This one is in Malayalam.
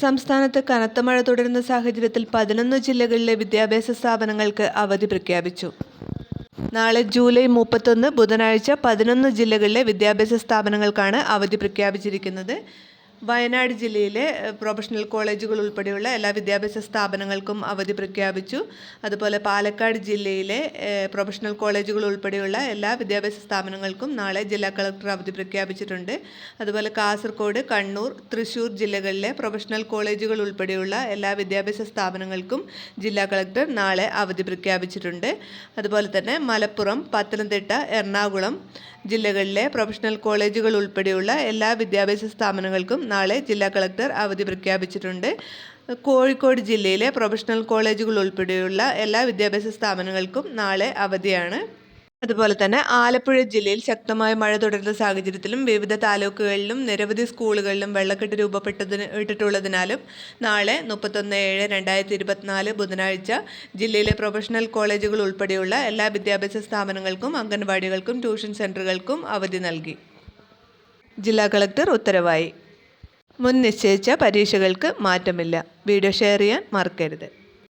സംസ്ഥാനത്ത് കനത്ത മഴ തുടരുന്ന സാഹചര്യത്തിൽ പതിനൊന്ന് ജില്ലകളിലെ വിദ്യാഭ്യാസ സ്ഥാപനങ്ങൾക്ക് അവധി പ്രഖ്യാപിച്ചു. നാളെ ജൂലൈ മുപ്പത്തൊന്ന് ബുധനാഴ്ച പതിനൊന്ന് ജില്ലകളിലെ വിദ്യാഭ്യാസ സ്ഥാപനങ്ങൾക്കാണ് അവധി പ്രഖ്യാപിച്ചിരിക്കുന്നത്. വയനാട് ജില്ലയിലെ പ്രൊഫഷണൽ കോളേജുകൾ ഉൾപ്പെടെയുള്ള എല്ലാ വിദ്യാഭ്യാസ സ്ഥാപനങ്ങൾക്കും അവധി പ്രഖ്യാപിച്ചു. അതുപോലെ പാലക്കാട് ജില്ലയിലെ പ്രൊഫഷണൽ കോളേജുകൾ ഉൾപ്പെടെയുള്ള എല്ലാ വിദ്യാഭ്യാസ സ്ഥാപനങ്ങൾക്കും നാളെ ജില്ലാ കളക്ടർ അവധി പ്രഖ്യാപിച്ചിട്ടുണ്ട്. അതുപോലെ കാസർഗോഡ് കണ്ണൂർ തൃശ്ശൂർ ജില്ലകളിലെ പ്രൊഫഷണൽ കോളേജുകൾ ഉൾപ്പെടെയുള്ള എല്ലാ വിദ്യാഭ്യാസ സ്ഥാപനങ്ങൾക്കും ജില്ലാ കളക്ടർ നാളെ അവധി പ്രഖ്യാപിച്ചിട്ടുണ്ട്. അതുപോലെ തന്നെ മലപ്പുറം പത്തനംതിട്ട എറണാകുളം ജില്ലകളിലെ പ്രൊഫഷണൽ കോളേജുകൾ ഉൾപ്പെടെയുള്ള എല്ലാ വിദ്യാഭ്യാസ സ്ഥാപനങ്ങൾക്കും നാളെ ജില്ലാ കളക്ടർ അവധി പ്രഖ്യാപിച്ചിട്ടുണ്ട്. കോഴിക്കോട് ജില്ലയിലെ പ്രൊഫഷണൽ കോളേജുകൾ ഉൾപ്പെടെയുള്ള എല്ലാ വിദ്യാഭ്യാസ സ്ഥാപനങ്ങൾക്കും നാളെ അവധിയാണ്. അതുപോലെ തന്നെ ആലപ്പുഴ ജില്ലയിൽ ശക്തമായ മഴ തുടരുന്ന സാഹചര്യത്തിലും വിവിധ താലൂക്കുകളിലും നിരവധി സ്കൂളുകളിലും വെള്ളക്കെട്ട് രൂപപ്പെട്ടതിന് ഇട്ടിട്ടുള്ളതിനാലും നാളെ മുപ്പത്തൊന്ന് ഏഴ് രണ്ടായിരത്തി ഇരുപത്തിനാല് ബുധനാഴ്ച ജില്ലയിലെ പ്രൊഫഷണൽ കോളേജുകൾ ഉൾപ്പെടെയുള്ള എല്ലാ വിദ്യാഭ്യാസ സ്ഥാപനങ്ങൾക്കും അംഗൻവാടികൾക്കും ട്യൂഷൻ സെന്ററുകൾക്കും അവധി നൽകി. ജില്ലാ കളക്ടർ ഉത്തരവായി. മുൻ നിശ്ചയിച്ച പരീക്ഷകൾക്ക് മാറ്റമില്ല. വീഡിയോ ഷെയർ ചെയ്യാൻ മറക്കരുത്.